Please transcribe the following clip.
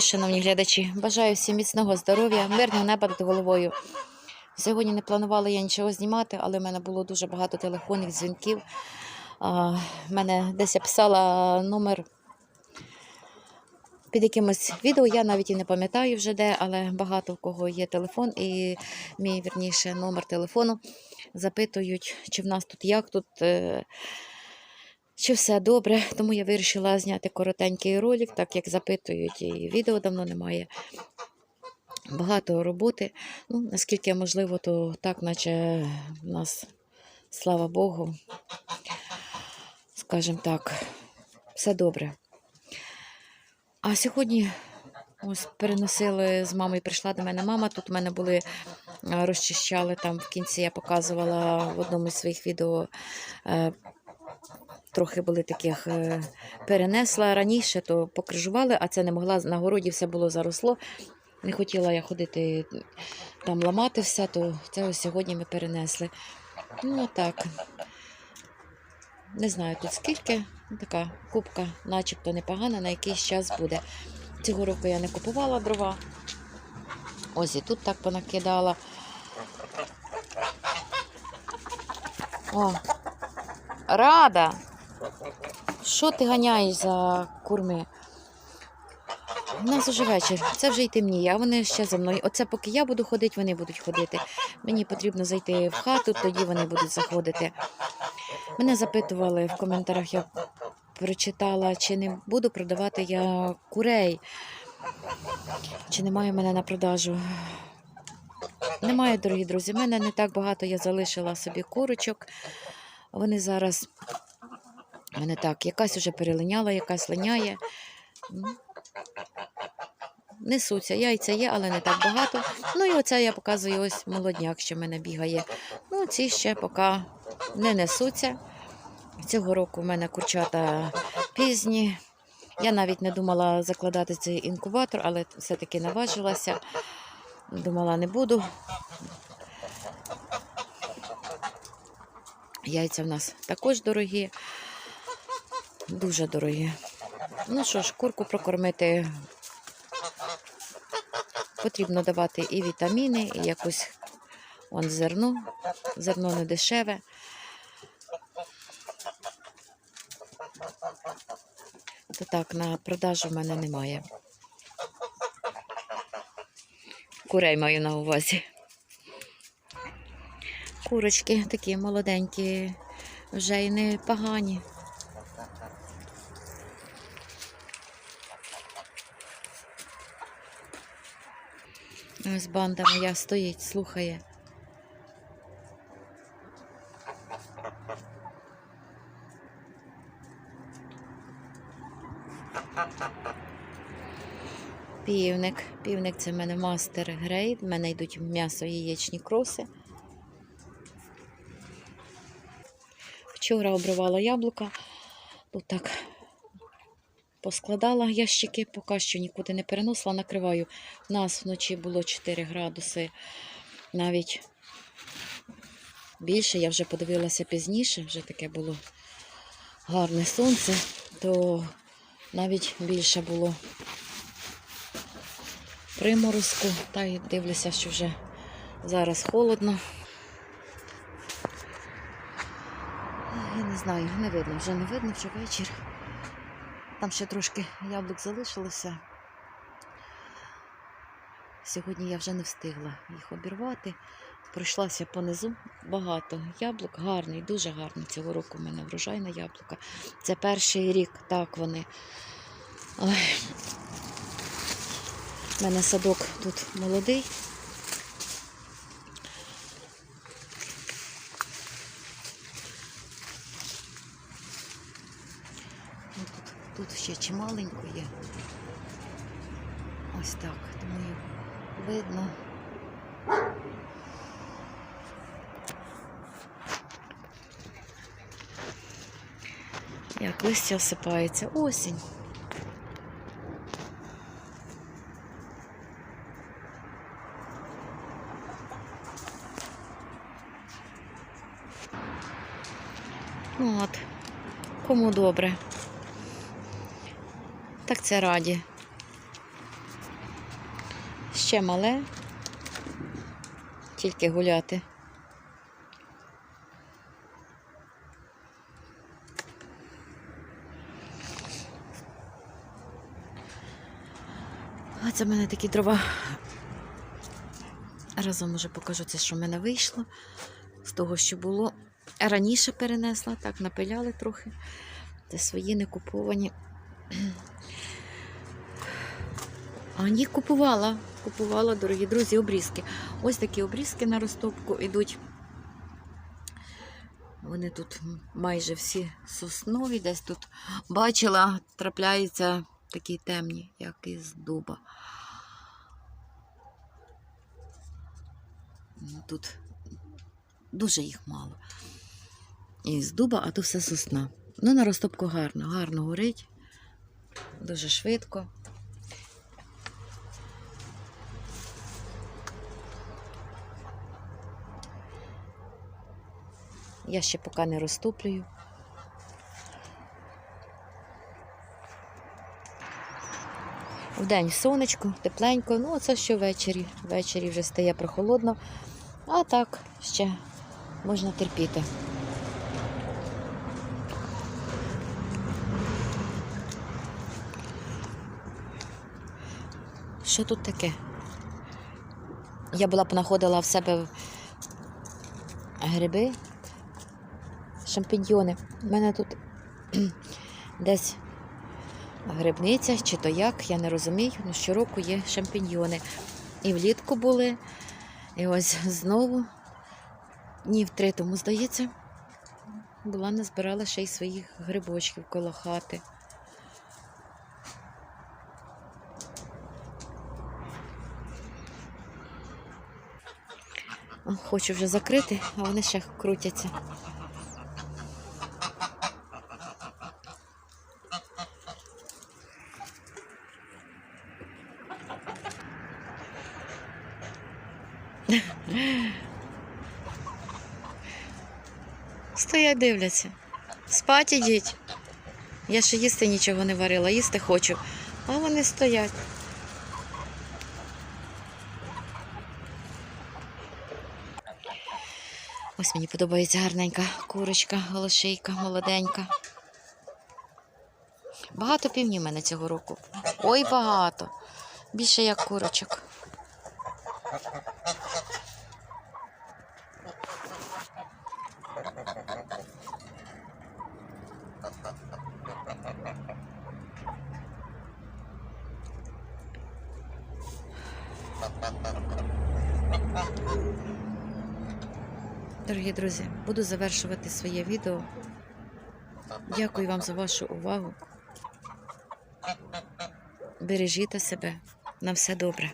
Шановні глядачі, бажаю всім міцного здоров'я, мирного неба над головою. Сьогодні не планувала я нічого знімати, але в мене було дуже багато телефонних дзвінків. В мене десь я писала номер під якимось відео. Я навіть і не пам'ятаю вже де, але багато в кого є телефон, і мій вірніше номер телефону запитують, чи в нас тут як тут. Е, чи все добре, тому я вирішила зняти коротенький ролик, так як запитують, і відео давно немає. Багато роботи. Ну, наскільки можливо, то так, наче в нас, слава Богу, скажімо так, все добре. А сьогодні ось переносили з мамою, прийшла до мене мама. Тут у мене були, е, розчищали там в кінці, я показувала в одному з своїх відео. Е, Трохи були таких е, перенесла раніше, то покрижували, а це не могла. На городі все було заросло. Не хотіла я ходити там ламати все, то це ось сьогодні ми перенесли. Ну так. Не знаю тут скільки. Така кубка, начебто непогана, на якийсь час буде. Цього року я не купувала дрова. Ось і тут так понакидала. О, рада! Що ти ганяєш за курми? У нас уже вечір, це вже й темніє, а вони ще за мною. Оце поки я буду ходити, вони будуть ходити. Мені потрібно зайти в хату, тоді вони будуть заходити. Мене запитували в коментарях, я прочитала, чи не буду продавати я курей, чи немає мене на продажу. Немає, дорогі друзі. Мене не так багато я залишила собі курочок. Вони зараз мене так, якась уже перелиняла, якась линяє. Несуться. Яйця є, але не так багато. Ну і оце я показую ось молодняк, що в мене бігає. Ну, ці ще поки не несуться. Цього року в мене курчата пізні. Я навіть не думала закладати цей інкубатор, але все-таки наважилася. Думала, не буду. Яйця в нас також дорогі, дуже дорогі. Ну що ж, курку прокормити потрібно давати і вітаміни, і якусь он зерно. Зерно не дешеве. То так, на продажу в мене немає. Курей маю на увазі. Курочки такі молоденькі, вже й не погані. Ось банда моя стоїть, слухає. Півник. Півник це в мене мастер грейд. В мене йдуть м'ясо яєчні кроси. Вчора обривала яблука. Тут так поскладала ящики, поки що нікуди не переносила, накриваю. У нас вночі було 4 градуси, навіть більше. Я вже подивилася пізніше, вже таке було гарне сонце, то навіть більше було приморозку. Та й дивлюся, що вже зараз холодно. Я не знаю, не видно, вже не видно, вже вечір. Там ще трошки яблук залишилося. Сьогодні я вже не встигла їх обірвати. Пройшлася понизу багато яблук, гарний, дуже гарний. Цього року в мене врожайна яблука. Це перший рік, так вони. Ой. У мене садок тут молодий. Ну, Тут, ще чималенько є. Ось так, тому видно. Як листя осипається. Осінь. От. Кому добре. Так це раді. Ще мале. Тільки гуляти. А це в мене такі дрова. Разом уже покажу це, що в мене вийшло. З того, що було. Раніше перенесла, так, напиляли трохи. Це свої не куповані. А ні, купувала. Купувала, дорогі друзі, обрізки. Ось такі обрізки на розтопку йдуть. Вони тут майже всі соснові, десь тут бачила, трапляються такі темні, як із дуба. Ну, Тут дуже їх мало. І з дуба, а то все сосна. Ну, на розтопку гарно, гарно горить, дуже швидко. Я ще поки не розтоплюю. Вдень сонечко, тепленько, ну це ще ввечері. Ввечері вже стає прохолодно, а так ще можна терпіти. Що тут таке? Я була понаходила в себе гриби, шампіньйони. У мене тут десь грибниця чи то як, я не розумію. Ну, щороку є шампіньйони. І влітку були. І ось знову, днів три тому, здається, була назбирала ще й своїх грибочків коло хати. Хочу вже закрити, а вони ще крутяться. Стоять, дивляться. Спать ідіть. Я ще їсти нічого не варила, їсти хочу. А вони стоять. Ось мені подобається гарненька курочка, голошейка, молоденька. Багато півнів в мене цього року. Ой, багато. Більше як курочок. Дорогі друзі, буду завершувати своє відео. Дякую вам за вашу увагу. Бережіть себе. На все добре.